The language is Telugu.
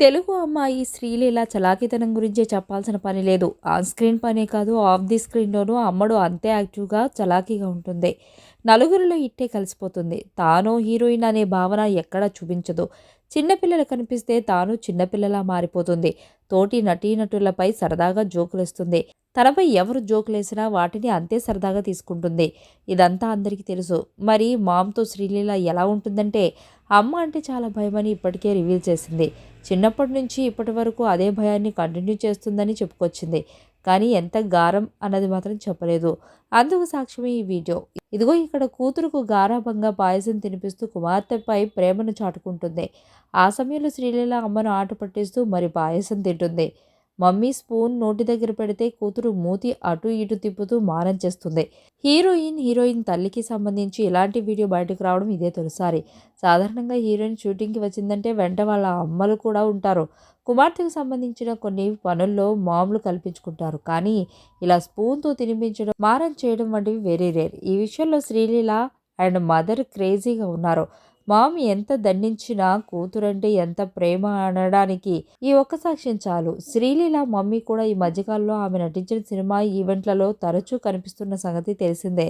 తెలుగు అమ్మాయి శ్రీలీల చలాకితనం గురించే చెప్పాల్సిన పని లేదు. ఆన్ స్క్రీన్ పనే కాదు ఆఫ్ ది స్క్రీన్లోనూ అమ్మడు అంతే యాక్టివ్గా చలాకీగా ఉంటుంది. నలుగురిలో ఇట్టే కలిసిపోతుంది. తాను హీరోయిన్ అనే భావన ఎక్కడా చూపించదు. చిన్నపిల్లలు కనిపిస్తే తాను చిన్నపిల్లలా మారిపోతుంది. తోటి నటీనటులపై సరదాగా జోకులేస్తుంది తనపై ఎవరు జోకులేసినా వాటిని అంతే సరదాగా తీసుకుంటుంది. ఇదంతా అందరికీ తెలుసు. మరి మామ్తో శ్రీలీల ఎలా ఉంటుందంటే అమ్మ అంటే చాలా భయమని ఇప్పటికే రివీల్ చేసింది. చిన్నప్పటి నుంచి ఇప్పటి వరకు అదే భయాన్ని కంటిన్యూ చేస్తుందని చెప్పుకొచ్చింది. కానీ ఎంత గారం అన్నది మాత్రం చెప్పలేదు. అందుకు సాక్ష్యమే ఈ వీడియో. ఇదిగో ఇక్కడ కూతురుకు గారాభంగా పాయసం తినిపిస్తూ కుమార్తెపై ప్రేమను చాటుకుంటుంది. ఆ సమయంలో శ్రీలీల అమ్మను ఆట పట్టిస్తూ మరి పాయసం తింటుంది. మమ్మీ స్పూన్ నోటి దగ్గర పెడితే కూతురు మూతి అటు ఇటు తిప్పుతూ మారం చేస్తుంది. హీరోయిన్ హీరోయిన్ తల్లికి సంబంధించి ఇలాంటి వీడియో బయటకు రావడం ఇదే తొలిసారి. సాధారణంగా హీరోయిన్ షూటింగ్కి వచ్చిందంటే వెంట వాళ్ళ అమ్మలు కూడా ఉంటారు. కుమార్తెకు సంబంధించిన కొన్ని పనుల్లో మామూలు కల్పించుకుంటారు. కానీ ఇలా స్పూన్తో తినిపించడం మారం చేయడం వంటివి వెరీ రేర్. ఈ విషయంలో శ్రీలీల అండ్ మదర్ క్రేజీగా ఉన్నారు. మామి ఎంత దండించినా కూతురంటే ఎంత ప్రేమ అనడానికి ఈ ఒక్క సాక్ష్యం చాలు. శ్రీలీల మమ్మీ కూడా ఈ మధ్యకాలంలో ఆమె నటించిన సినిమా ఈవెంట్లలో తరచూ కనిపిస్తున్న సంగతి తెలిసిందే.